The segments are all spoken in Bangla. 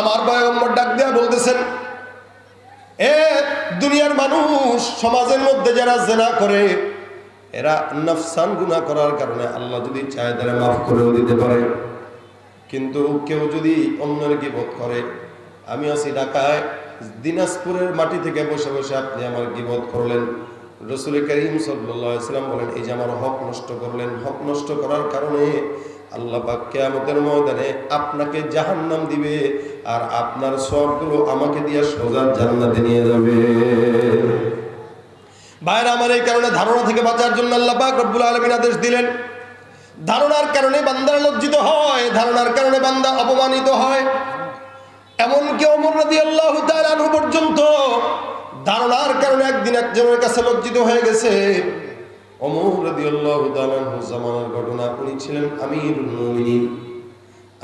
আমার পয়গম্বর ডাক দেয়া বলতেছেন, এ দুনিয়ার মানুষ, সমাজের মধ্যে যারা জেনা করে, এরা নফসান গুনাহ করার কারণে আল্লাহ যদি চায় তারা মাফ করেও দিতে পারে। কিন্তু কেউ যদি অন্যের গিবত করে, আমি আছি ঢাকায়, দিনাজপুরের মাটি থেকে বসে বসে আপনি আমার গিবত করলেন। রসুল করিম সাল্লাম বলেন, এই যে আমার হক নষ্ট করলেন, হক নষ্ট করার কারণে আল্লাহ পাক কেয়ামতের ময়দানে আপনাকে জাহান্নাম দিবে আর আপনার সবগুলো আমাকে দিয়ে সোজা জান্নাতে নিয়ে যাবে। বাইরে আমার এই কারণে ধারণা থেকে বাঁচার জন্য আল্লাহ পাক রব্বুল আলমিন আদেশ দিলেন, ধারণার কারণে বান্দার লজ্জিত হয়, ধারণার কারণে বান্দা অপমানিত হয়। এমনকি অমর রাদি আল্লাহ পর্যন্ত ধারণার কারণে একদিন একজনের কাছে লজ্জিত হয়ে গেছে। অমর রাদি আল্লাহ জামানার ঘটনা উনি ছিলেন আমিরুল মুমিনিন।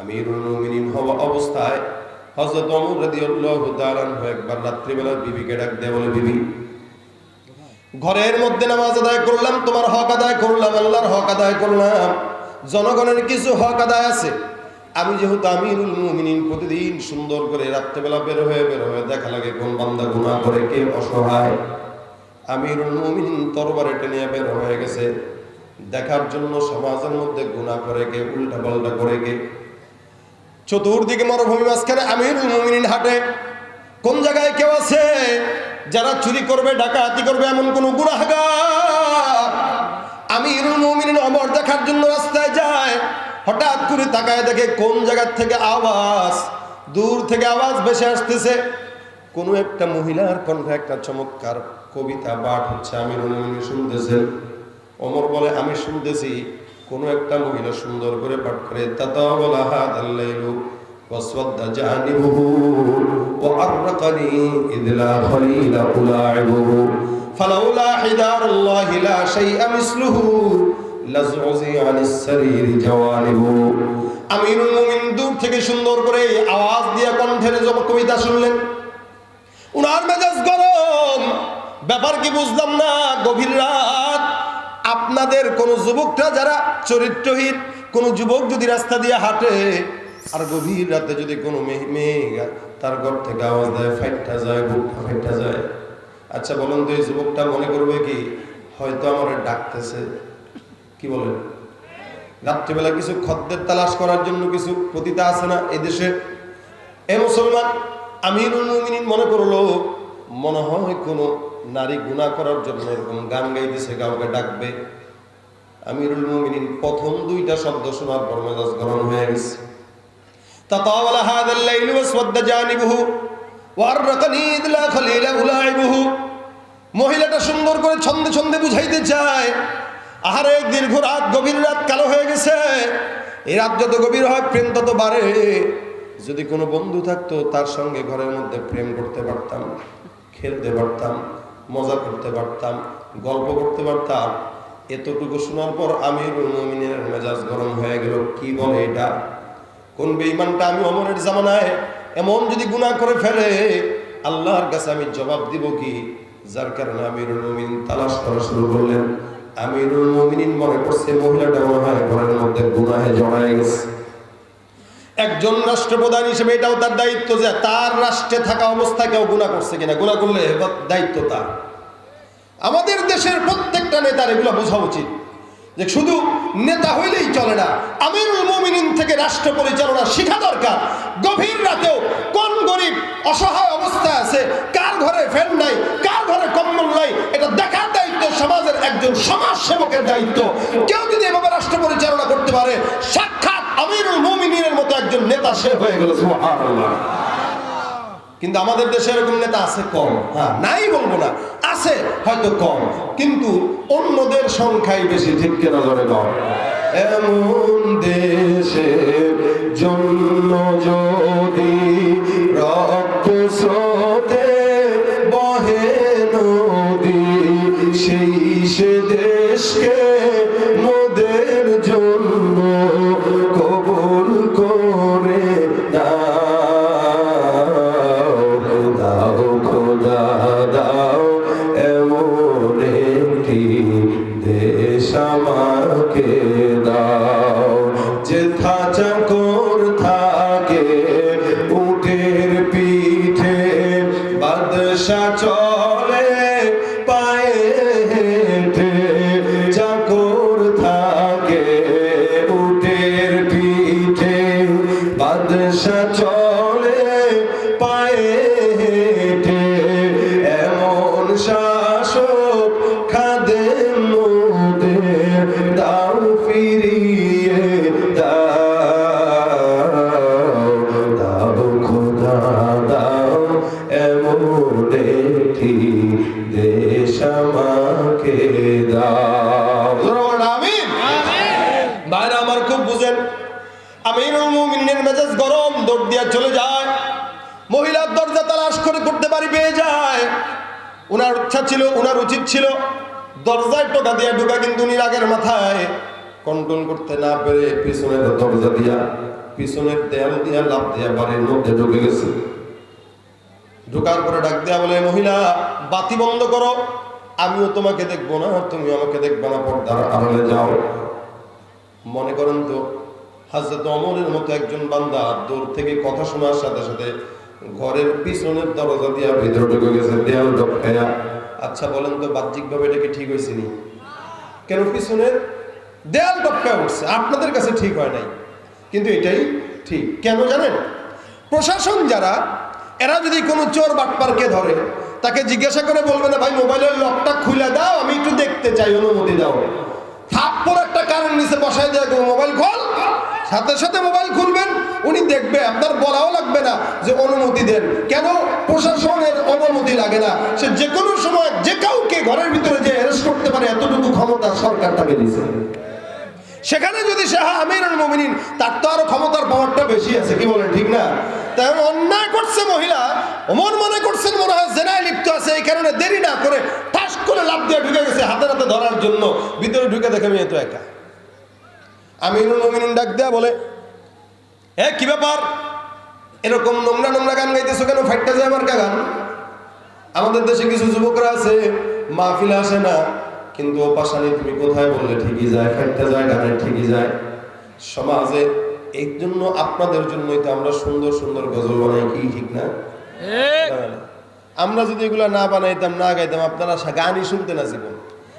আমিরুল মুমিনিন হওয়া অবস্থায় হজরত অমর রাদি আল্লাহ একবার রাত্রিবেলা বিবিকে ডাক দেয়, বলে, বিবি, ঘরের মধ্যে নামাজ আদায় করলাম, তোমার হক আদায় করলাম, আল্লাহর হক আদায় করলাম, জনগণের কিছু হক আদায় আছে। আমি যেহেতু আমিরুল মুমিনিন, প্রতিদিন সুন্দর করে রাত্রেবেলা বের হয়ে বের হয়ে দেখা লাগে কোন বান্দা গুণা করে, কে অসহায়। আমিরুল মুমিনিন তরবারে টেনে বের হয়ে গেছে। দেখার জন্য সমাজের মধ্যে গুণা করে কে উল্টা পাল্টা করে কে? চতুর্দিকে মরুভূমি মাঝখানে আমিরুল মুমিনিন হাঁটে। কোন জায়গায় কেউ আছে যারা চুরি করবে, ডাকাতি করবে এমন কোন গুণাগার আমিরুল মুমিনিন অমর দেখার জন্য রাস্তায় যায়। হঠাৎ করে তাকায় দেখে কোন জায়গার থেকে আওয়াজ, দূর থেকে আওয়াজ ভেসে আসতেছে। কোনো একটা মহিলার কণ্ঠে একটা চমৎকার কবিতা পাঠ হচ্ছে আমিরুল মুমিনিন শুনতেছেন অমর বলে আমি শুনতেছি কোনো একটা মহিলা সুন্দর করে পাঠ করে তাতাওয়ালা হাদাল্লাইলু واسود جانبه وأرقني إذ لا خليل ألاعبه فلولا حدار الله لا شيء مثله لزعزي عن السرير جوانبه আমিরুল মুমিন দূর থেকে সুন্দর করে আওয়াজ দিয়ে কণ্ঠের জব কবিতা শুনলেন উনার মেজাজ গরম। ব্যাপার কি বুঝলাম না, গভীর রাত। আপনাদের কোন যুবকরা যারা চরিত্রহীন, কোন যুবক যদি রাস্তা দিয়ে হাঁটে, আর গভীর রাতে যদি কোনো মেয়ে তার ঘর থেকে আওয়াজ দেয়, ফাইটটা যায়, বুকটা ফাইটটা যায়। আচ্ছা বলুন তো এই যুবকটা মনে করবে কি, হয়তো আমার ডাকতেছে। কি বলেন? রাত্রিবেলা কিছু খদ্দের তালাশ করার জন্য কিছু পতিতা আছে না এদেশে? দেশে এ মুসলমান আমিরুল মুমিনিন মনে করলো মনে হয় কোনো নারী গুণা করার জন্য এরকম গান গাইতেছে কাউকে ডাকবে আমিরুল মুমিনিন প্রথম দুইটা শব্দ শোনার পর মেজাজ গরম হয়ে গেছে تطاول هذا الليل واسود جانبه وارقني إذ لا خليل ألاعبه মহিলাটা সুন্দর করে ছন্দে ছন্দে বুঝাইতে চায় আহারে দীর্ঘ রাত গভীর রাত কালো হয়ে গেছে এই রাত যত গভীর হয় প্রেম তত বাড়ে যদি কোনো বন্ধু থাকতো, তার সঙ্গে ঘরের মধ্যে প্রেম করতে পারতাম, খেলতে পারতাম, মজা করতে পারতাম, গল্প করতে পারতাম, এতটুকু শোনার পর আমিরুল মুমিনের মেজাজ গরম হয়ে গেল। কি বলে এটা? কোন বেঈমানটা আমি অমরের জামানায় এমন যদি গুনাহ করে ফেলে? আল্লাহর কাছে আমি জবাব দিব কি? যার কারণে আমিরুল মুমিন তালাশ করা শুরু করলেন। আমিরুল মুমিনিন মনে করছে মহিলাটা মনে হয় ঘরের মধ্যে গুনাহে জড়ায় গেছে। একজন রাষ্ট্রপ্রধান হিসেবে এটাও তার দায়িত্ব যে তার রাষ্ট্রে থাকা অবস্থায় কেউ গুণা করছে কিনা। গুণা করলে দায়িত্ব তার। আমাদের দেশের প্রত্যেকটা নেতার এগুলো বোঝা উচিত যে শুধু নেতা হইলেই চলে না, আমিরুল মুমিনিন থেকে রাষ্ট্র পরিচালনা শেখা দরকার। গভীর রাতেও কোন গরিব অসহায় অবস্থায় আছে, কার ঘরে ফ্যান নাই, কার ঘরে কম্বল নাই, এটা দেখার দায়িত্ব সমাজের একজন সমাজ সেবকের দায়িত্ব। কেউ যদি এভাবে রাষ্ট্র পরিচালনা করতে পারে সাক্ষাৎ আমিরুল মুমিনিনের মতো একজন নেতা সে হয়ে গেল কিন্তু আমাদের দেশে এরকম নেতা আছে কম। হ্যাঁ নাই বলব না, আছে হয়তো কম, কিন্তু অন্যদের সংখ্যাই বেশি, ঠিক কেনা ধরে কম এমন দেশে জন্য যদি উনার ইচ্ছা ছিল, উনার উচিত ছিল, দরজায় টোকা দিয়া ঢুকা, কিন্তু উনি রাগের মাথায় কন্ট্রোল করতে না পেরে পিছনের দরজা দিয়া, পিছনের দেয়াল দিয়া লাভ দিয়া বাড়ির মধ্যে ঢুকে গেছে। ঢোকার পরে ডাক দেয়া বলে, মহিলা, বাতি বন্ধ করো, আমিও তোমাকে দেখব না তুমি আমাকে দেখবে না, পর্দার আড়ালে যাও। মনে করেন তো, হাজরত অমরের মতো একজন বান্দা দূর থেকে কথা শোনার সাথে সাথে ঘরের পিছনের দরজা দিয়া ভিতরে ঢুকে গেছে, দেয়াল ঢোকায়া। আচ্ছা বলেন তো, বাহ্যিকভাবে এটা কি ঠিক হয়েছে নি? কেন পিছনের দেয়াল টপকা উঠছে? আপনাদের কাছে ঠিক হয় নাই। কিন্তু এটাই ঠিক। কেন জানেন? প্রশাসন যারা, এরা যদি কোনো চোর বাটপারকে ধরে, তাকে জিজ্ঞাসা করে বলবে না, ভাই, মোবাইলের লকটা খুলে দাও, আমি একটু দেখতে চাই, অনুমতি দাও। থাপ্পর একটা কারণ নিচে মোবাইল খোল। সাথে সাথে মোবাইল খুলবেন, উনি দেখবে, আপনার বলাও লাগবে না যে অনুমতি দেন। কেন? প্রশাসনের অনুমতি লাগে না। সে যে কোনো সময় যে কাউকে ঘরের ভিতরে যে অ্যারেস্ট করতে পারে, এতটুকু ক্ষমতা সরকার তাকে দিয়েছে। সেখানে যদি সে হ্যাঁ আমিরুল মুমিনিন, তার তো আরও ক্ষমতার পাওয়ারটা বেশি আছে, কি বলেন, ঠিক না? তাই অন্যায় করছে মহিলা অমন মনে করছেন, মনে হয় জেনায় লিপ্ত আছে, এই কারণে দেরি না করে করে লাভ দিয়ে ঢুকে গেছে হাতে হাতে ধরার জন্য। ভিতরে ঢুকে দেখে মেয়ে তো একা। আমিরুল মুমিনিন ডাক দেয়া বলে এ কি ব্যাপার? এরকম নোংরা নোংরা গান গাইতেছো কেন? ফাইটটা যায় আমার গান। আমাদের দেশে কিছু যুবকরা আছে মাহফিলে আসে না কিন্তু ও পাশানি তুমি কোথায় বললে ঠিকই যায় ফাইটটা যায় গানের ঠিকই যায়। সমাজে এই জন্য আপনাদের জন্যই তো আমরা সুন্দর সুন্দর গজল বানাই কি ঠিক না। আমরা যদি এগুলো না বানাইতাম, না গাইতাম, আপনারা গানই শুনতে না জীবন।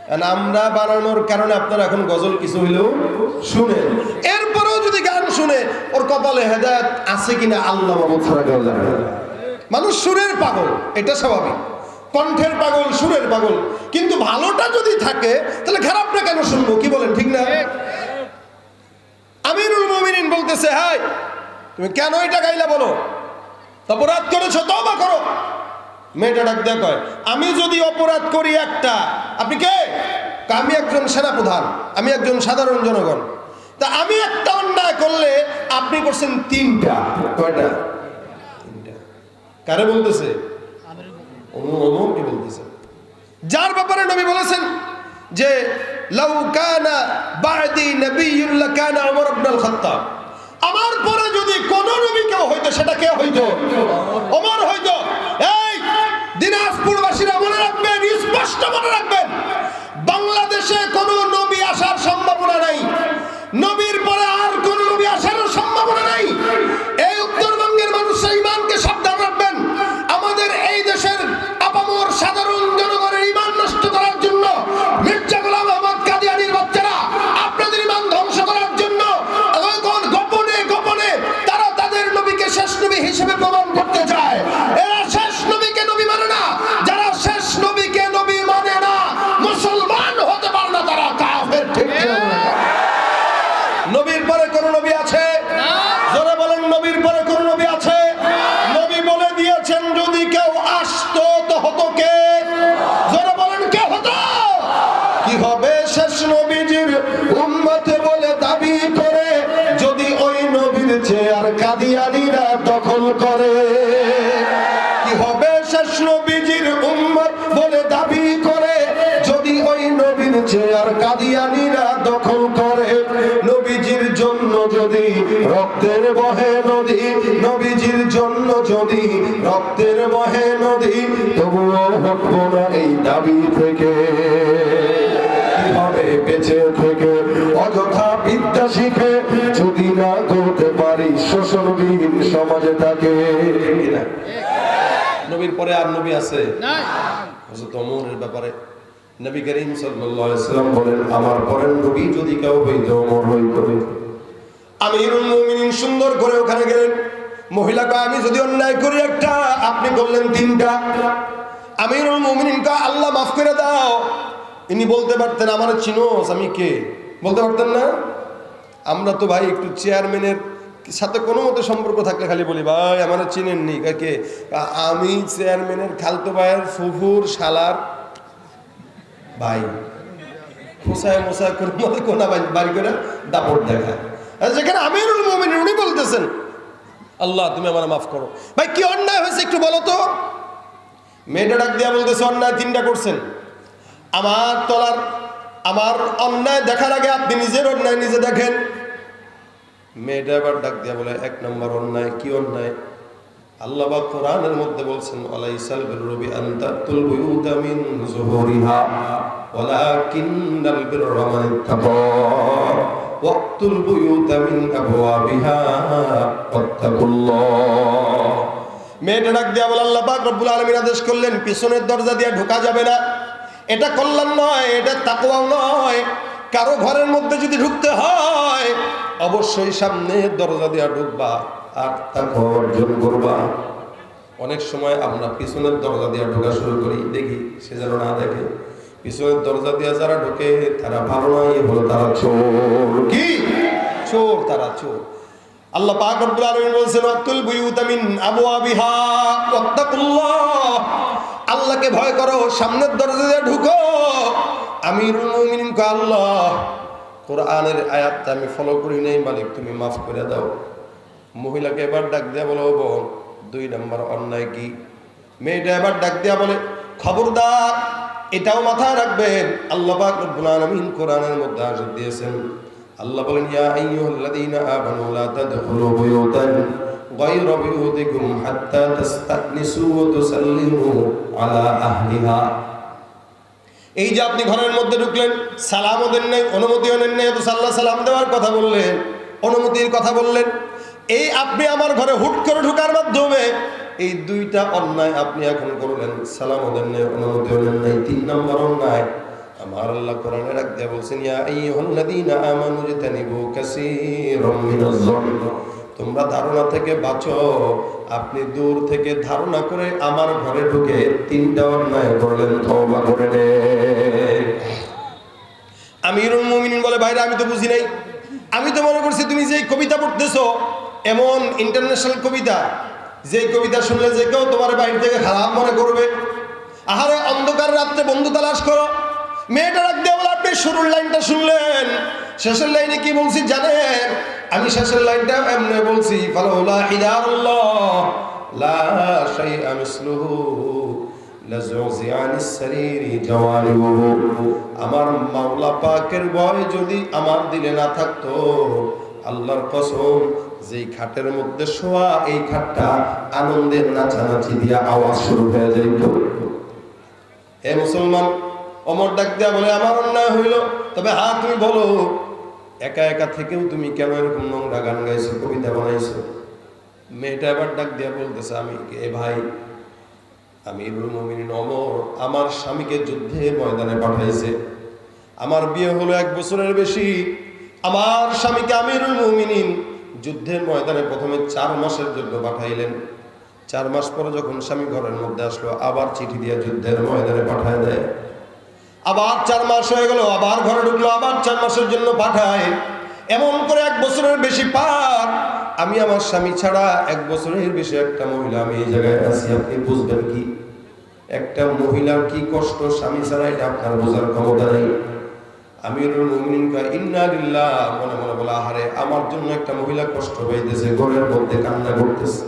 কারণ আমরা বানানোর কারণে আপনারা এখন গজল কিছু হইলেও শুনেন এরপরেও যদি গান শুনে, ওর কপালে হেদায়ত আছে কিনা আল্লাহ। মানুষ সুরের পাগল, এটা স্বাভাবিক। কণ্ঠের পাগল, সুরের পাগল। কিন্তু ভালোটা যদি থাকে, তাহলে খারাপটা কেন শুনব? কি বলেন, ঠিক না? আমিরুল মুমিনিন বলতেছে, হাই, তুমি কেন এটা গাইলা বলো? অপরাধ করেছ তবা করো। মেয়েটা ডাক দেয়া কয়, আমি যদি অপরাধ করি একটা, আপনি কে? আমি একজন সেনাপ্রধান, আমি একজন সাধারণ জনগণ। তা আমি একটা অন্যায় করলে আপনি করছেন তিনটা। কয়টা? কারে বলতেছে? বলতেছে? যার ব্যাপারে নবী বলেছেন যে আমার পরে যদি কোন নবী কেউ হইতো, সেটা কে হইতো? ওমর হইতো। রাখবেন স্পষ্ট মনে রাখবেন, বাংলাদেশে কোন নবী আসার সম্ভাবনা নাই। নবীর পরে আর কোন নবী আসার সম্ভাবনা নাই। এই উত্তরবঙ্গের মানুষ ইমানকে সাবধান রাখবেন। আমাদের এই দেশের আপামর সাধারণ জনগণের ইমান নষ্ট করার জন্য মির্জা গোলাম আহমদ কাদিয়ানির বাচ্চারা আপনাদের ইমান ধ্বংস করার জন্য গোপনে গোপনে তারা তাদের নবীকে শেষ নবী হিসেবে প্রমাণ করতে চায়। রক্তের বহে নদী তবুও হটবো না এই দাবি থেকে। কি হবে বেঁচে থেকে অযথা বিদ্যা শিখে যদি না করতে পারি শোষণবিহীন সমাজে থাকে নবীর পরে আর নবী আছে? হযরত ওমরের ব্যাপারে। নবী করিম সাল্লাল্লাহু আলাইহি সাল্লাম বলেন আমার পরের নবী যদি কেউ হইতো ওমর হইতো আমিরুল মুমিনিন সুন্দর করে ওখানে গেলেন। মহিলা কয়, আমি যদি অন্যায় করি একটা, আপনি করলেন তিনটা। আমিরুল মুমিনিন কয়, আল্লাহ মাফ করে দাও। ইনি বলতে পারতেন, আমার চিনোস আমি কে? বলতে পারতেন না? আমরা তো ভাই একটু চেয়ারম্যানের সাথে কোনো মতো সম্পর্ক থাকলে খালি বলি, ভাই, আমার চিনেননি। কাকে আমি চেয়ারম্যানের খালতো ভাইয়ের ফুফুর শালার ভাই। মোসায় মোসায় করে মতো কোনা বাড়ি- করে দাপট দেখায়। আর যেখানে আমিরুল মোমিন উনি বলতেছেন আল্লাহ, তুমি আমার মাফ করো। ভাই, কি অন্যায় হয়েছে একটু বলো তো? মেয়েটা ডাক দিয়া বলতেছে, অন্যায় তিনটা করছেন। আমার তলার, আমার অন্যায় দেখার আগে আপনি নিজের অন্যায় নিজে দেখেন। মেয়েটা আবার ডাক দিয়া বলে, এক নম্বর অন্যায়, কি অন্যায়? আল্লাহ কোরআনের মধ্যে বলছেন, ওয়ালাইসাল বিররবি আনতাতুল বুয়ুতা মিন ওয়ালাকিন্নাল ইত্তাকা ওয়াক্তুল বুয়ুতা মিন আবওয়াবিহা, ওয়াত্তাকুল্লাহ। মেয়েটা ডাক দিয়া বলে, আল্লাহ পাক রব্বুল আলামিন আদেশ করলেন, পিছনের দরজা দিয়ে ঢোকা যাবে না। এটা কল্যাণ নয়, এটা তাকওয়াও নয়। কারও ঘরের মধ্যে যদি ঢুকতে হয়, অবশ্যই সামনে দরজা দিয়া ঢুকবা আর তাকওয়া অর্জন করবা। অনেক সময় আমরা পিছনের দরজা দিয়ে ঢোকা শুরু করি, দেখি সে যেন না দেখে। পিছনের দরজা দিয়ে যারা ঢোকে, তারা ভালো নয় হলো তারা চোর। কি? চোর তারা চোর। আল্লাহ পাক রব্বুল আলামিন বলেছেন ওয়াক্তুল বুয়ুতা মিন আবওয়াবিহা, ওয়াত্তাকুল্লাহ। আল্লাহকে ভয় করো, সামনের দরজা দিয়ে ঢুকো। আমিরুল মুমিনিন কো আল্লাহ, কোরআনের আয়াতটা আমি ফলো করি নাই, মালিক, তুমি মাফ করে দাও। মহিলাকে এবার ডাক দিয়া বলো, "ও বোন, দুই নম্বর অন্যায় কি? মেয়েটা এবার ডাক দিয়া বলে, খবরদার এটাও মাথায় রাখবেন, আল্লাহ পাক রব্বুল আলামিন কোরআনের মধ্যে আয়াত দিয়েছেন। আল্লাহ বলেন, ইয়া আইয়ুহাল্লাযীনা আমানু লা তাদখুলু বুয়ুতান গায়রা বুয়ুতিকুম হাত্তা তাস্তানিসু ওয়া তুসাল্লিমু আলা এই যে আপনি ঘরের মধ্যে ঢুকলেন, সালামও দেন নাই, অনুমতিও নেন নাই তো সাল্লাহ সালাম দেওয়ার কথা বললেন, অনুমতির কথা বললেন। এই আপনি আমার ঘরে হুট করে ঢুকার মাধ্যমে এই দুইটা অন্যায় আপনি এখন করলেন, সালামও দেন নাই নাই, তিন নম্বর অন্যায় তোমরা ধারণা থেকে বাঁচো, আপনি দূর থেকে ধারণা করে আমার ঘরে ঢুকে তিনটা অন্যায় করলেন, তওবা করে বলে, ভাইরা, আমি তো বুঝি নাই। আমি তো মনে করছি তুমি যে কবিতা পড়তেছো, এমন ইন্টারন্যাশনাল কবিতা যে কবিতা শুনলে যে কেউ তোমার বাড়ি থেকে খারাপ মনে করবে। আহারে অন্ধকার রাত্রে বন্ধু তালাশ করো। মেয়েটা রাখ দিয়ে বলে, আপনি শুরুর লাইনটা শুনলেন। শেষের লাইনে কি বলছি জানেন? আমি শেষের লাইনটা এমনি বলছি আমার মাওলা পাকের ভয় যদি আমার দিলে না থাকতো, আল্লাহর কসম যেই খাটের মধ্যে শোয়া, এই খাটটা আনন্দের নাচানাচি দিয়া আওয়াজ শুরু হয়ে যাইত। হে মুসলমান, অমর ডাক দেয়া বলে, আমার অন্যায় হইল। তবে হ্যাঁ তুমি বলো, একা একা থেকেও তুমি কেন এরকম নোংরা গান গাইছো, কবিতা বানাইছো? মেয়েটা এবার ডাক দিয়া বলতেছে, আমি এ ভাই? আমি অমর। আমার স্বামীকে যুদ্ধে ময়দানে পাঠাইছে। আমার বিয়ে হলো এক বছরের বেশি। আমার স্বামীকে আমিরুল মুমিনিন যুদ্ধের ময়দানে প্রথমে চার মাসের জন্য পাঠাইলেন। চার মাস পরে যখন স্বামী ঘরের মধ্যে আসলো, আবার চিঠি দিয়ে যুদ্ধের ময়দানে পাঠায় দেয়। আবার চার মাস হয়ে গেল, আবার ঘরে ঢুকলো, আবার চার মাসের জন্য পাঠায়। এমন করে এক বছরের বেশি পার। আমি আমার স্বামী ছাড়া এক বছরের বেশি একটা মহিলা, আমি এই জায়গায় আছি, আপনি বুঝবেন কি? একটা মহিলার কি কষ্ট স্বামী ছাড়া, এটা আপনার বোঝার ক্ষমতা নেই। মনে বলে, আহারে, আমার জন্য একটা মহিলা কষ্ট মধ্যে কান্না করতেছে।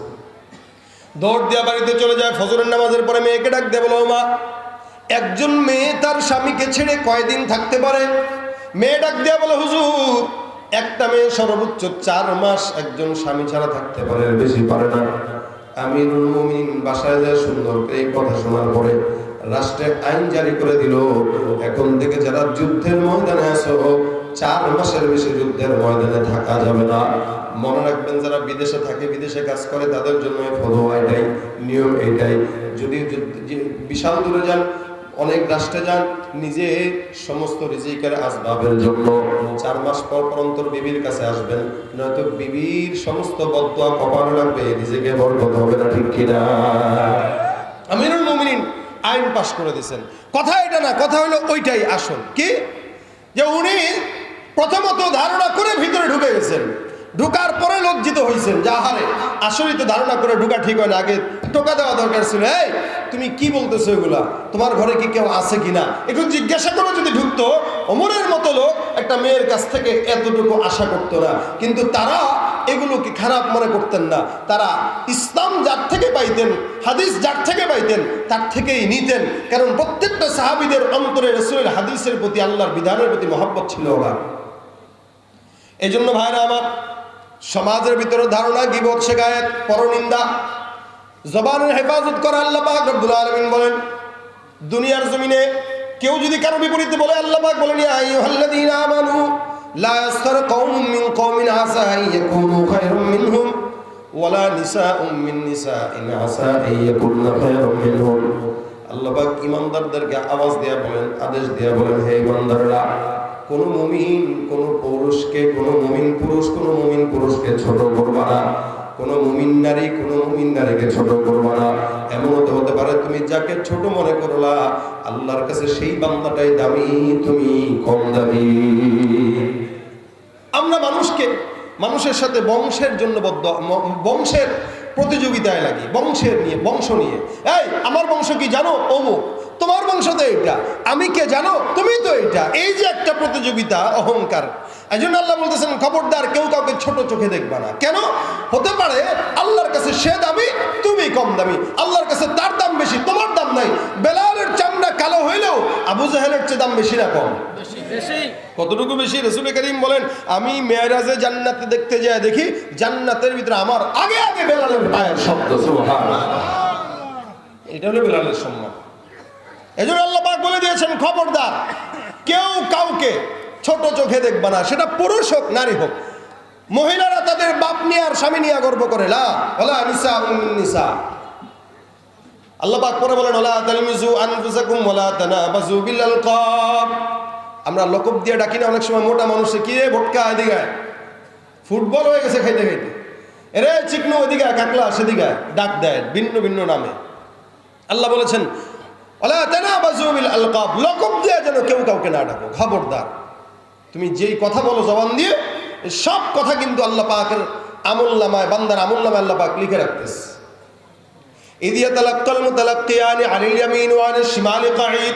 দৌড় দিয়া বাড়িতে চলে যায়, ফজরের নামাজের পরে মেয়েকে ডাক বলো একজন মেয়ে তার স্বামীকে ছেড়ে কয়দিন থাকতে পারে? মেয়ে ডাক দিয়া বলে, হুজুর, একটা মেয়ে সর্বোচ্চ চার মাস একজন স্বামী ছাড়া থাকতে পারে বেশি পারে না। আমিরুল মুমিন বাসায় যায় সুন্দর এই কথা শোনার পরে রাষ্ট্রে আইন জারি করে দিল। এখন থেকে যারা যুদ্ধের ময়দানে আসো চার মাসের বেশি যুদ্ধের ময়দানে থাকা যাবে না। মনে রাখবেন, যারা বিদেশে থাকে, বিদেশে কাজ করে, তাদের জন্য ফলো এটাই, নিয়ম এটাই। যদি বিশাল দূরে যান, অনেক রাষ্ট্রে যান, নিজে সমস্ত রিজিকের আসবাবের জন্য চার মাস পর পর অন্তর বিবির কাছে আসবেন। নয়তো বিবির সমস্ত বদুয়া কপাল লাগবে নিজেকে বরকত হবে না, ঠিক কিনা? আমিরুল মুমিনিন আইন পাশ করে দিয়েছেন। কথা এটা না, কথা হলো ওইটাই আসল। কি? যে উনি প্রথমত ধারণা করে ভিতরে ঢুকে গেছেন। ঢুকার পরে লজ্জিত হয়েছেন যা হারে আসলেই তো ধারণা করে ঢুকা ঠিক হয় না আগে টোকা দেওয়া দরকার ছিল। এই, তুমি কি বলতেছো এগুলা? তোমার ঘরে কি কেউ আছে কিনা? একটু জিজ্ঞাসা করে যদি ঢুকতো, অমরের মতো লোক একটা মেয়ের কাছ থেকে এতটুকু আশা করতো না। কিন্তু তারা এগুলোকে খারাপ মনে করতেন না। তারা ইসলাম থেকে পাইতেন হাদিস যার থেকে পাইতেন তার থেকেই নিতেন। কারণ প্রত্যেকটা সাহাবিদের অন্তরে রসুলের হাদিসের প্রতি আল্লাহর বিধানের প্রতি মহব্বত ছিল ওরা এই জন্য ভাইরা আমার, সমাজের ভিতরে ধারণা, গিবত, শেখায়ত, পরনিন্দা, জবানের হেফাজত করা আল্লাহ পাক আলামিন বলেন, দুনিয়ার জমিনে কেউ যদি কারও বিপরীতে বলে, আল্লাহ বলেন লা ইয়াসখার কওমুম আসা আন ইয়াকুনু খায়রাম ওয়ালা নিসাউম মিন নিসাইন আসা আন ইয়াকুননা খায়রাম মিনহুম আল্লাহ পাক ইমানদারদেরকে আওয়াজ দেয়া বলেন আদেশ দেয়া বলেন হে ইমানদাররা কোন মুমিন কোন পুরুষকে কোন মুমিন পুরুষ কোন মুমিন পুরুষকে ছোট করবা না। কোন মুমিন নারী কোন মুমিন নারীকে ছোট করবা না। এমন তো হতে পারে তুমি যাকে ছোট মনে করলা আল্লাহর কাছে সেই বান্দাটাই দামি তুমি কম দামি। আমরা মানুষকে মানুষের সাথে বংশের জন্য বদ্ধ বংশের প্রতিযোগিতায় লাগি, বংশের নিয়ে, বংশ নিয়ে। এই, আমার বংশ কি জানো? অমুক। তোমার বংশ তো এটা আমি কে জানো? তুমি তো এটা এই যে একটা প্রতিযোগিতা, অহংকার। এই জন্য আল্লাহ বলতেছেন, খবরদার, কেউ কাউকে ছোট চোখে দেখবা না। কেন? হতে পারে আল্লাহর কাছে সে দামি, তুমি কম দামি। আল্লাহর কাছে তার দাম বেশি, তোমার দাম নাই। বেলালের চামড়া কালো হইলেও আবু জাহেলের চেয়ে দাম বেশি না কম। কতটুকু বেশি? রসুল করিম বলেন, আমি মেয়েরাজে জান্নাতে দেখতে যাই দেখি, জান্নাতের ভিতরে আমার আগে আগে বেলালের পায়ের শব্দ। এটা হলো বেলালের সম্মান। এই জন্য আল্লাহ পাক বলে দিয়েছেন, খবরদার, কেউ কাউকে ছোট চোখে দেখবা না, সেটা পুরুষ হোক, নারী হোক। মহিলারা তাদের বাপ নিয়ে আর স্বামী নিয়ে গর্ব করে। না ওলা নিসা নিসা। আল্লাহ পাক পরে বলেন, ওলা তালমিজু আনফুসাকুম, ওলা তানাবাজু বিল আলকাব। আমরা লোকপ দিয়ে ডাকি না, অনেক সময় মোটা মানুষে কি রে ভোটকা এদিকে ফুটবল হয়ে গেছে খাইতে খাইতে। এরে চিকনো ওদিকে কাকলা সেদিকে ডাক দেয়, ভিন্ন ভিন্ন নামে। আল্লাহ বলেছেন যেন কেউ কাউকে না ডাকো, খবরদার। তুমি যেই কথা বলো জবান দিয়ে সব কথা কিন্তু আল্লাহ পাকের আমুল্লামায় বান্দার আমুল্লামায় আল্লাহ পাক লিখে রাখতেছে। ইদিয়া তালাক্কাল মুতালাক্কিয়ানি আনিল ইয়ামিন ওয়া শিমালি কাঈদ।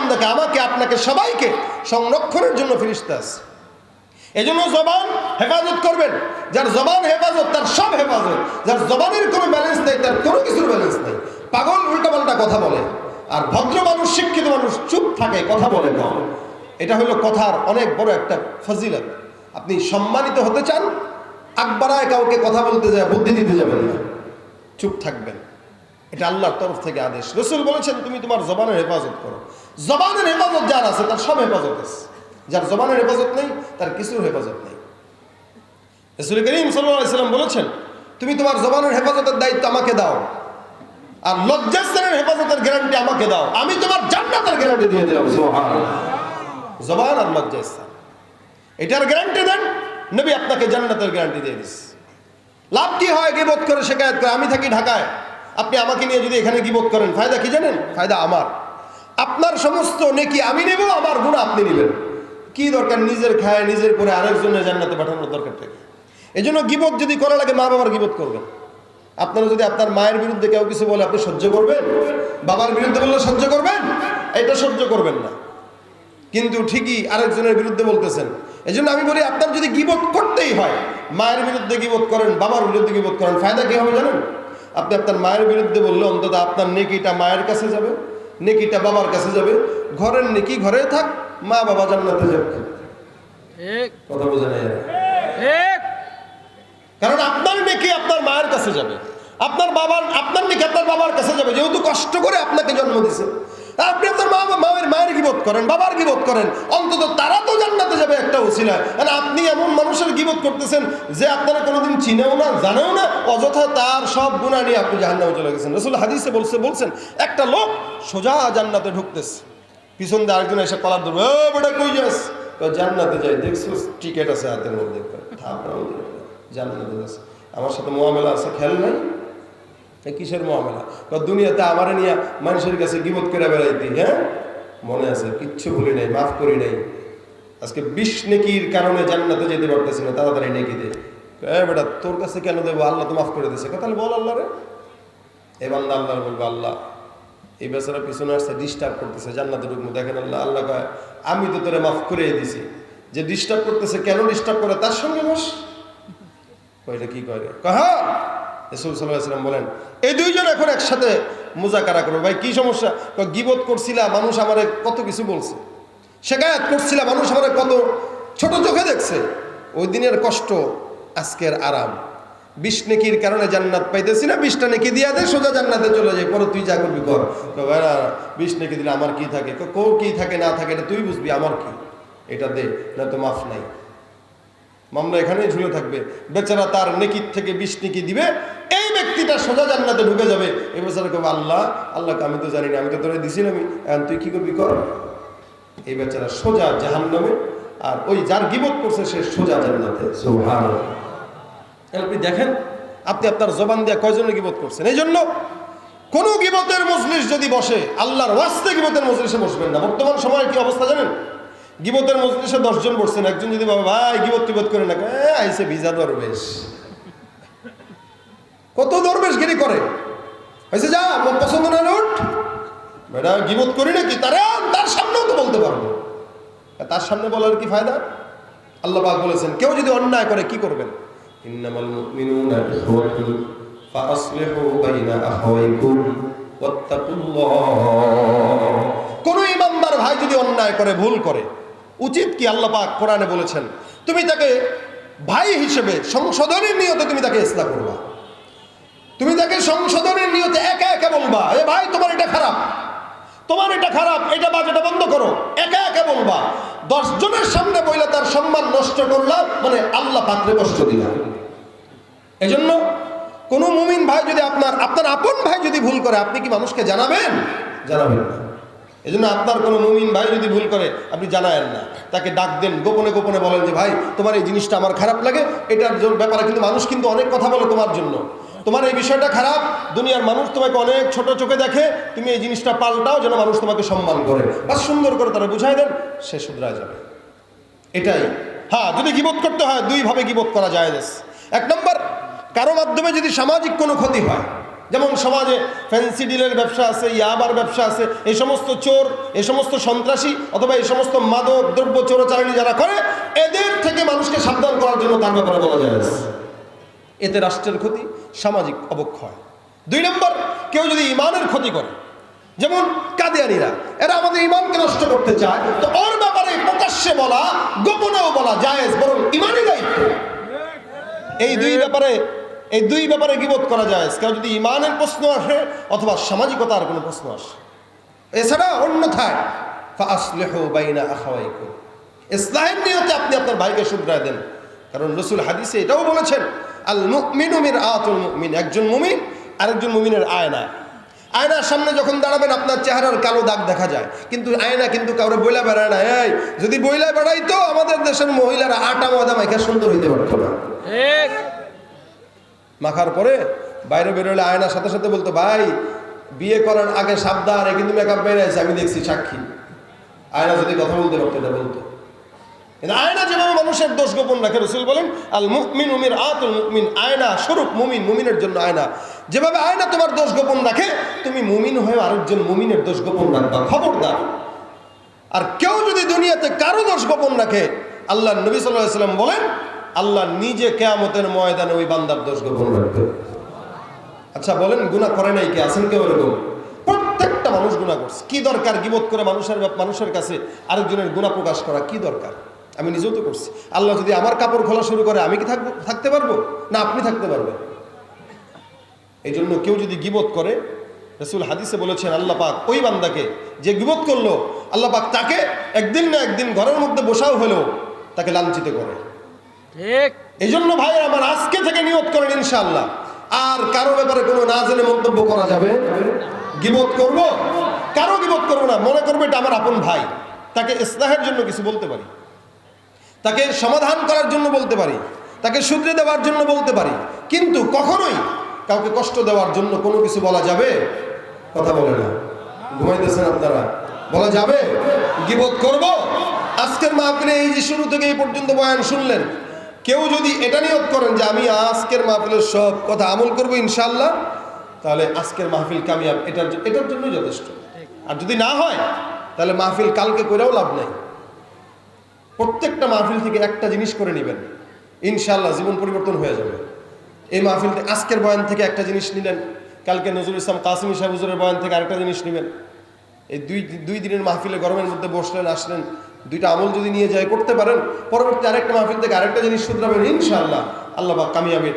বান্দাকে আমাকে আপনাকে সবাইকে সংরক্ষণের জন্য ফিরিস্তা আছে। এজন্য জবান হেফাজত করবেন। যার জবান হেফাজত, তার সব হেফাজত। যার জবানের কোনো ব্যালেন্স নেই, তার কোনো কিছুর ব্যালেন্স নেই। পাগল, উল্টাপাল্টা কথা বলে। আর ভদ্র মানুষ, শিক্ষিত মানুষ চুপ থাকে, কথা বলে কম এটা হলো কথার অনেক বড় একটা ফজিলত। আপনি সম্মানিত হতে চান, আকবরায় কাউকে কথা বলতে যায়, বুদ্ধি দিতে যাবেন না। চুপ থাকবেন। এটা আল্লাহর তরফ থেকে আদেশ। রসুল বলেছেন, তুমি তোমার জবানের হেফাজত করো। জবানের হেফাজত যার আছে, তার সব হেফাজত আছে। যার জবানের হেফাজত নেই, তার কিছুর হেফাজত নেই। রসুল করিম সাল্লাম বলেছেন, তুমি তোমার জবানের হেফাজতের দায়িত্ব আমাকে দাও। আর লজ্জাস্থানের হেফাজতের গ্যারান্টি আমাকে দাও। আমি তোমার জান্নাতের গ্যারান্টি দিয়ে দিলাম। জবান আর লজ্জাস্থান। এটার গ্যারান্টি দেন, নবী আপনাকে জান্নাতের গ্যারান্টি দিয়ে দিস লাভ কি হয় গিবোধ করে শেখায়ত করে? আমি থাকি ঢাকায়। আপনি আমাকে নিয়ে যদি এখানে গিবোধ করেন, ফায়দা কি জানেন? ফায়দা আমার। আপনার সমস্ত নেকি আমি নেব, আমার গুণ আপনি নেবেন। কি দরকার নিজের খায়, নিজের করে আরেকজনের জান্নাতে পাঠানোর দরকার থাকে? এই জন্য গিবোধ যদি করা লাগে, মা বাবার গিবোধ করবেন। আপনারা যদি আপনার মায়ের বিরুদ্ধে কেউ কিছু বলে, আপনি সহ্য করবেন? বাবার বিরুদ্ধে বললে সহ্য করবেন? এটা সহ্য করবেন না। কিন্তু ঠিকই আরেকজনের বিরুদ্ধে বলতেছেন। এই জন্য আমি বলি, আপনার যদি গিবোধ করতেই হয়, মায়ের বিরুদ্ধে গিবোধ করেন, বাবার বিরুদ্ধে গিবোধ করেন, ফায়দা কি হবে জানেন? আপনি আপনার মায়ের বিরুদ্ধে বললে অন্তত আপনার নেকিটা মায়ের কাছে যাবে। নেকিটা বাবার কাছে যাবে। ঘরের নেকি ঘরে থাক মা বাবা জান্নাতে যাবে। ঠিক কথা বোঝা নাই? ঠিক কারণ আপনার নেকি আপনার মায়ের কাছে যাবে। আপনার বাবার আপনার নেকি আপনার বাবার কাছে যাবে। যেহেতু কষ্ট করে আপনাকে জন্ম দিছে। আপনি আপনার মা মায়ের মায়ের গিবত করেন, বাবার গিবত করেন, অন্তত তারা তো জান্নাতে যাবে একটা ওসিলা আর আপনি এমন মানুষের গিবত করতেছেন যে আপনারা কোনোদিন চিনেও না, জানেও না, অযথা তার সব গুণা নিয়ে আপনি জাহান্নামে চলে গেছেন। রসুল হাদিসে বলছে বলছেন, একটা লোক সোজা জান্নাতে ঢুকতেছে। পিছন দিয়ে আরেকজন এসে কলার ধরবে ও বেটা, কই যাস? জান্নাতে যাই দেখছ টিকিট আছে হাতের মধ্যে। জান্নাতে যাস আমার সাথে মোয়ামেলা আছে খেয়াল নাই? কিসের মহামেলা? দুনিয়াতে আমারে নিয়ে মানুষের কাছে গিবত করে বেড়াইতি হ্যাঁ? মনে আছে, কিচ্ছু ভুলি নাই, মাফ করি নাই। আজকে বিষ নেকির কারণে জান্নাতে যেতে পারতেছি না, তাড়াতাড়ি নেকি দে। বেটা, তোর কাছে কেন দেবো? আল্লাহ তো মাফ করে দিছে। তাহলে বল আল্লাহ রে এ বান্দা আল্লাহ বলব, আল্লাহ, এই বেচারা পিছনে আসছে ডিস্টার্ব করতেছে, জান্নাতে ঢুকবো। দেখেন আল্লাহ আল্লাহ কয়, আমি তো তোরে মাফ করে দিছি। যে ডিস্টার্ব করতেছে, কেন ডিস্টার্ব করে? তার সঙ্গে বস। কইলে কি করে কাহা রসুল সাল্লাম বলেন এই দুইজন এখন একসাথে মুজাকারা করবে। ভাই কি সমস্যা? গিবত করছিলা মানুষ আমারে কত কিছু বলছে। শেখায়াত করছিলা মানুষ আমারে কত ছোট চোখে দেখছে। ওই দিনের কষ্ট আজকের আরাম। বিষ নেকির কারণে জান্নাত পাইতেছি না বিষটা নেকি দিয়া দে সোজা জান্নাতে চলে যায় পরে তুই যা করবি কর। কয়, ভাই বিষ নেকি দিলে আমার কি থাকে? কোর কি থাকে না থাকে এটা তুই বুঝবি আমার কি? এটা দে না তো মাফ নাই। মামলা এখানেই ঝুলে থাকবে। বেচারা তার নেকির থেকে বিষ নেকি দিবে, এই ব্যক্তিটা সোজা জান্নাতে ঢুকে যাবে। এই বেচারা কবে আল্লাহ, আল্লাহকে আমি তো জানি না আমি তো তোরে দিছি না আমি। এখন তুই কি করবি কর? এই বেচারা সোজা জাহান নামে আর ওই যার গিবত করছে সে সোজা জান্নাতে। আপনি দেখেন, আপনি আপনার জবান দিয়ে কয়জনের গিবত করছেন? এই জন্য কোন গিবতের মজলিস যদি বসে, আল্লাহর ওয়াস্তে গিবতের মজলিসে বসবেন না। বর্তমান সময়ের কি অবস্থা জানেন? গিবতের মজলিসে দশজন বসছেন একজন যদি বাবা ভাই গিবত টিবত করে না। কয়, "এ, আইসে ভিজা দরবেশ। কত দরবেশ গিরি করে। হয়েছে যা আমার পছন্দ না উঠ। বেটা গিবত করি নাকি? তারা তার সামনেও তো বলতে পারব। তার সামনে বলার কি ফায়দা? আল্লাহ পাক বলেছেন কেউ যদি অন্যায় করে কি করবেন? ইন্নামাল মুমিনুনা বাইনা আখাওয়াইকুম ওয়াত্তাকুল্লাহ। কোন ইমানদার ভাই যদি অন্যায় করে ভুল করে উচিত কি আল্লাহ পাক কোরআনে বলেছেন? তুমি তাকে ভাই হিসেবে সংশোধনের নিয়তে তুমি তাকে ইসলাম করবা। তুমি তাকে সংশোধনের নিয়তে একা একা বলবা, এ ভাই, তোমার এটা খারাপ। তোমার এটা খারাপ, এটা বাজেটা বন্ধ করো। একা একা বলবা। দশ জনের সামনে বইলে তার সম্মান নষ্ট করলাম মানে আল্লাহ পাত্রে কষ্ট দিলাম এজন্য কোনো মুমিন ভাই যদি আপনার আপনার আপন ভাই যদি ভুল করে, আপনি কি মানুষকে জানাবেন? জানাবেন না। এই জন্য আপনার কোনো মুমিন ভাই যদি ভুল করে, আপনি জানায়েন না। তাকে ডাক দেন, গোপনে গোপনে বলেন যে, ভাই, তোমার এই জিনিসটা আমার খারাপ লাগে, এটার ব্যাপারে কিন্তু মানুষ কিন্তু অনেক কথা বলে তোমার জন্য। তোমার এই বিষয়টা খারাপ, দুনিয়ার মানুষ তোমাকে অনেক ছোট চোখে দেখে, তুমি এই জিনিসটা পাল্টাও যেন মানুষ তোমাকে সম্মান করে। বা সুন্দর করে তারা বুঝাই দেন, সে শুধরা যাবে। এটাই। হ্যাঁ যদি গিবত করতে হয়, দুইভাবে গিবত করা যায়। এক নম্বর, কারও মাধ্যমে যদি সামাজিক কোনো ক্ষতি হয় যেমন সমাজে ফ্যান্সি ডিলের ব্যবসা আছে, ইয়াবার ব্যবসা আছে, এই সমস্ত চোর, এই সমস্ত সন্ত্রাসী অথবা এই সমস্ত মাদক দ্রব্য চোরাচালানি যারা করে, এদের থেকে মানুষকে সাবধান করার জন্য তার ব্যাপারে বলা যায়। এতে রাষ্ট্রের ক্ষতি, সামাজিক অবক্ষয়। দুই নম্বর, কেউ যদি ইমানের ক্ষতি করে, যেমন কাদিয়ানিরা, এরা আমাদের ইমানকে নষ্ট করতে চায়, তো ওর ব্যাপারে প্রকাশ্যে বলা, গোপনেও বলা জায়েজ, বরং ইমানই দায়িত্ব। এই দুই ব্যাপারে এই দুই ব্যাপারে গিবোধ করা যায়। কেউ যদি ইমানের প্রশ্ন আসে অথবা সামাজিকতার কোনো প্রশ্ন আসে। এছাড়া অন্যথায় ফাসলেহ বাইনা নিয়তে আপনি আপনার ভাইকে শুধরায় দেন। কারণ রসুল হাদিসে এটাও বলেছেন আল মুমিনু মির আতুল মুমিন। একজন মুমিন, আরেকজন মুমিনের আয়না। আয়নার সামনে যখন দাঁড়াবেন, আপনার চেহারার কালো দাগ দেখা যায়। কিন্তু আয়না কিন্তু কাউরে বইলা বেড়ায় না। এই, যদি বইলা বেড়াইতো, আমাদের দেশের মহিলারা আটা ময়দা মাইখা সুন্দর হইতে পারতো না। মাখার পরে বাইরে বেরোলে আয়নার সাথে সাথে বলতো, ভাই, বিয়ে করার আগে সাবধান কিন্তু মেকআপ বেড়ে আছে আমি দেখছি সাক্ষী। আয়না যদি কথা বলতে পারতো, এটা বলতো। কিন্তু আয়না যেভাবে মানুষের দোষ গোপন রাখে, রসুল বলেন আল মুকমিন উমির আতুল মুকমিন আয়না স্বরূপ মুমিন, মুমিনের জন্য আয়না। যেভাবে আয়না তোমার দোষ গোপন রাখে, তুমি মুমিন হয়ে আরেকজন মুমিনের দোষ গোপন রাখবা, খবরদার। আর কেউ যদি দুনিয়াতে কারও দোষ গোপন রাখে, আল্লাহ নবী সাল্লাহ সাল্লাম বলেন আল্লাহ নিজে কেয়ামতের ময়দানে ওই বান্দার দোষ গোপন রাখবে। আচ্ছা বলেন গুণা করে নাই কে? আছেন কেউ এরকম? প্রত্যেকটা মানুষ গুণা করছে। কি দরকার গিবত করে মানুষের মানুষের কাছে আরেকজনের গুণা প্রকাশ করা? কি দরকার? আমি নিজেও তো করছি। আল্লাহ যদি আমার কাপড় খোলা শুরু করে, আমি কি থাকব থাকতে পারব? না, আপনি থাকতে পারবেন। এই জন্য কেউ যদি গিবত করে, রসুল হাদিসে বলেছেন, আল্লাহ পাক ওই বান্দাকে যে গিবত করল, আল্লাহ পাক তাকে একদিন না একদিন ঘরের মধ্যে বসাও হলেও তাকে লাঞ্ছিত করে। ঠিক। এই জন্য ভাই আমার আজকে থেকে নিয়োগ করেন ইনশাআল্লাহ। আর কারও ব্যাপারে কোনো না জেনে মন্তব্য করা যাবে। গিবত করব? কারও গিবত করব না। মনে করব এটা আমার আপন ভাই। তাকে ইসলাহের জন্য কিছু বলতে পারি। তাকে সমাধান করার জন্য বলতে পারি। তাকে শুধরে দেওয়ার জন্য বলতে পারি। কিন্তু কখনোই কাউকে কষ্ট দেওয়ার জন্য কোনো কিছু বলা যাবে? কথা বলে না। ঘুমাইতেছেন আপনারা। বলা যাবে? গিবত করব? আজকের মাহফিলে এই যে শুরু থেকে এই পর্যন্ত বয়ান শুনলেন। কেউ যদি এটা নিয়ত করেন যে আমি আজকের মাহফিলের সব কথা আমল করব ইনশাল্লাহ তাহলে আজকের মাহফিল কামিয়াব। এটার এটার জন্যই যথেষ্ট। আর যদি না হয়, তাহলে মাহফিল কালকে করেও লাভ নেই। প্রত্যেকটা মাহফিল থেকে একটা জিনিস করে নেবেন। ইনশাল্লাহ জীবন পরিবর্তন হয়ে যাবে। এই মাহফিল আজকের বয়ান থেকে একটা জিনিস নিলেন। কালকে নজরুল ইসলাম কাসিম সাহেব হুজুরের বয়ান থেকে আরেকটা জিনিস নেবেন। এই দুই দুই দিনের মাহফিলে গরমের মধ্যে বসলেন, আসলেন। দুইটা আমল যদি নিয়ে যায়, করতে পারেন। পরবর্তী আরেকটা মাহফিল থেকে আরেকটা জিনিস শুধরাবেন ইনশাআল্লাহ আল্লাহ বা কামিয়াবের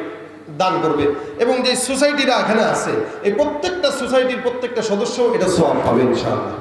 দান করবে। এবং যে সোসাইটিরা এখানে আছে, এই প্রত্যেকটা সোসাইটির প্রত্যেকটা সদস্য এটা সব পাবে, ইনশাআল্লাহ।